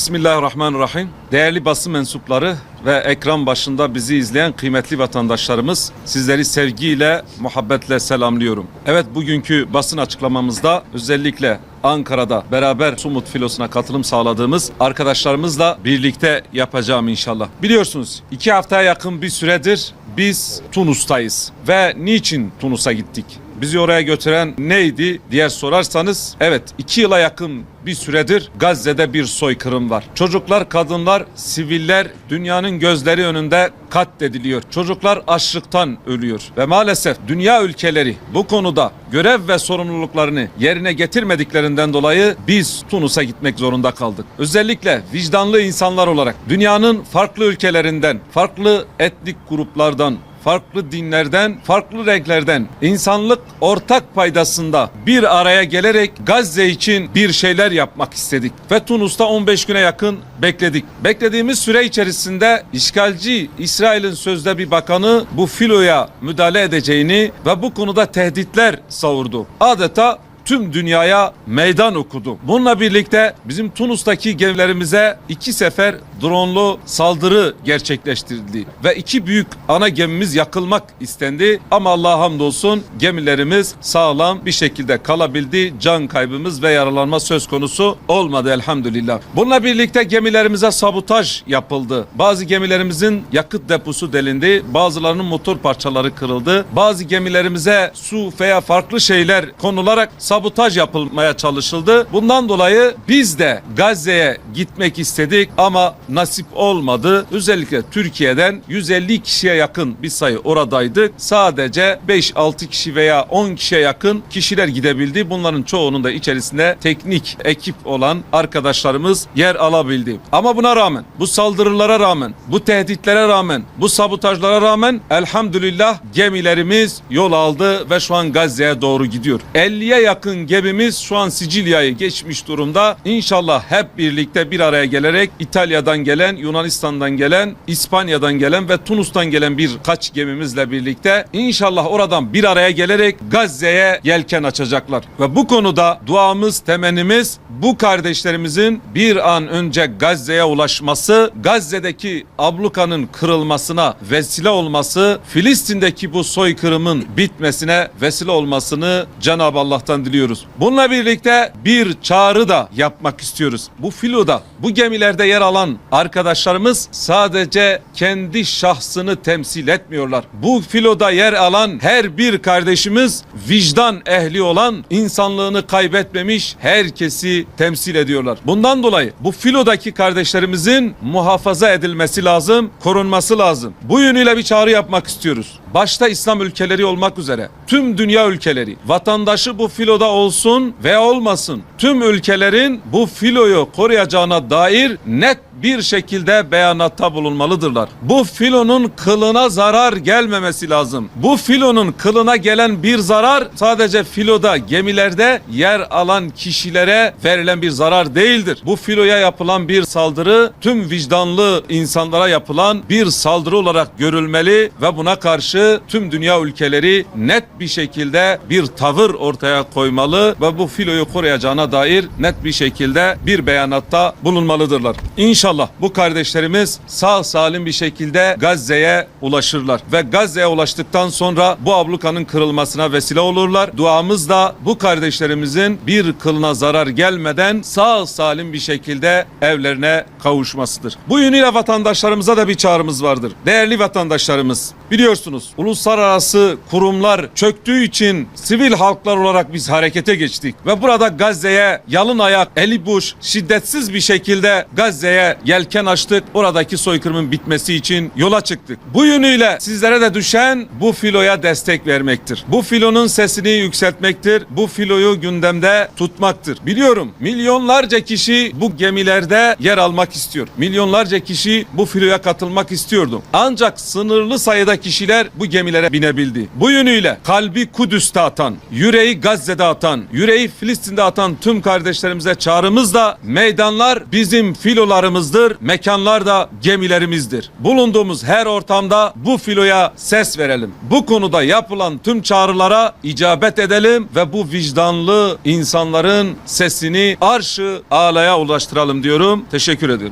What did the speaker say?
Bismillahirrahmanirrahim. Değerli basın mensupları ve ekran başında bizi izleyen kıymetli vatandaşlarımız sizleri sevgiyle, muhabbetle selamlıyorum. Evet bugünkü basın açıklamamızda özellikle Ankara'da beraber Sumut Filosu'na katılım sağladığımız arkadaşlarımızla birlikte yapacağım inşallah. Biliyorsunuz iki haftaya yakın bir süredir biz Tunus'tayız ve niçin Tunus'a gittik? Bizi oraya götüren neydi diye sorarsanız evet iki yıla yakın bir süredir Gazze'de bir soykırım var. Çocuklar, kadınlar, siviller dünyanın gözleri önünde katlediliyor. Çocuklar açlıktan ölüyor. Ve maalesef dünya ülkeleri bu konuda görev ve sorumluluklarını yerine getirmediklerinden dolayı biz Tunus'a gitmek zorunda kaldık. Özellikle vicdanlı insanlar olarak dünyanın farklı ülkelerinden, farklı etnik gruplardan, farklı dinlerden, farklı renklerden insanlık ortak paydasında bir araya gelerek Gazze için bir şeyler yapmak istedik. Ve Tunus'ta 15 güne yakın bekledik. Beklediğimiz süre içerisinde işgalci İsrail'in sözde bir bakanı bu filoya müdahale edeceğini ve bu konuda tehditler savurdu. Adeta tüm dünyaya meydan okudu. Bununla birlikte bizim Tunus'taki gemilerimize iki sefer dronlu saldırı gerçekleştirildi ve iki büyük ana gemimiz yakılmak istendi ama Allah'a hamdolsun gemilerimiz sağlam bir şekilde kalabildi. Can kaybımız ve yaralanma söz konusu olmadı elhamdülillah. Bununla birlikte gemilerimize sabotaj yapıldı. Bazı gemilerimizin yakıt deposu delindi. Bazılarının motor parçaları kırıldı. Bazı gemilerimize su veya farklı şeyler konularak sabotaj yapılmaya çalışıldı. Bundan dolayı biz de Gazze'ye gitmek istedik ama nasip olmadı. Özellikle Türkiye'den 150 kişiye yakın bir sayı oradaydık. Sadece 5-6 kişi veya 10 kişiye yakın kişiler gidebildi. Bunların çoğunun da içerisinde teknik ekip olan arkadaşlarımız yer alabildi. Ama buna rağmen, bu saldırılara rağmen, bu tehditlere rağmen, bu sabotajlara rağmen elhamdülillah gemilerimiz yol aldı ve şu an Gazze'ye doğru gidiyor. 50'ye yakın gemimiz şu an Sicilya'yı geçmiş durumda. İnşallah hep birlikte bir araya gelerek İtalya'dan gelen, Yunanistan'dan gelen, İspanya'dan gelen ve Tunus'tan gelen birkaç gemimizle birlikte inşallah oradan bir araya gelerek Gazze'ye yelken açacaklar. Ve bu konuda duamız, temennimiz bu kardeşlerimizin bir an önce Gazze'ye ulaşması, Gazze'deki ablukanın kırılmasına vesile olması, Filistin'deki bu soykırımın bitmesine vesile olmasını Cenab-ı Allah'tan diliyoruz. Bununla birlikte bir çağrı da yapmak istiyoruz. Bu filoda, bu gemilerde yer alan arkadaşlarımız sadece kendi şahsını temsil etmiyorlar. Bu filoda yer alan her bir kardeşimiz vicdan ehli olan, insanlığını kaybetmemiş herkesi temsil ediyorlar. Bundan dolayı bu filodaki kardeşlerimizin muhafaza edilmesi lazım, korunması lazım. Bu yönüyle bir çağrı yapmak istiyoruz. Başta İslam ülkeleri olmak üzere tüm dünya ülkeleri vatandaşı bu filoda olsun ve olmasın tüm ülkelerin bu filoyu koruyacağına dair net bir şekilde beyanatta bulunmalıdırlar. Bu filonun kılına zarar gelmemesi lazım. Bu filonun kılına gelen bir zarar sadece filoda gemilerde yer alan kişilere verilen bir zarar değildir. Bu filoya yapılan bir saldırı tüm vicdanlı insanlara yapılan bir saldırı olarak görülmeli ve buna karşı tüm dünya ülkeleri net bir şekilde bir tavır ortaya koymalı ve bu filoyu koruyacağına dair net bir şekilde bir beyanatta bulunmalıdırlar. İnşallah bu kardeşlerimiz sağ salim bir şekilde Gazze'ye ulaşırlar ve Gazze'ye ulaştıktan sonra bu ablukanın kırılmasına vesile olurlar. Duamız da bu kardeşlerimizin bir kılına zarar gelmeden sağ salim bir şekilde evlerine kavuşmasıdır. Bu yönüyle vatandaşlarımıza da bir çağrımız vardır. Değerli vatandaşlarımız biliyorsunuz uluslararası kurumlar çöktüğü için sivil halklar olarak biz harekete geçtik ve burada Gazze'ye yalın ayak, eli boş, şiddetsiz bir şekilde Gazze'ye yelken açtık. Oradaki soykırımın bitmesi için yola çıktık. Bu yönüyle sizlere de düşen bu filoya destek vermektir. Bu filonun sesini yükseltmektir. Bu filoyu gündemde tutmaktır. Biliyorum milyonlarca kişi bu gemilerde yer almak istiyor. Milyonlarca kişi bu filoya katılmak istiyordu. Ancak sınırlı sayıda kişiler bu gemilere binebildi. Bu yönüyle kalbi Kudüs'te atan, yüreği Gazze'de atan, yüreği Filistin'de atan tüm kardeşlerimize çağrımız da meydanlar bizim filolarımızdır, mekanlar da gemilerimizdir. Bulunduğumuz her ortamda bu filoya ses verelim. Bu konuda yapılan tüm çağrılara icabet edelim ve bu vicdanlı insanların sesini arşı alaya ulaştıralım diyorum. Teşekkür ediyorum.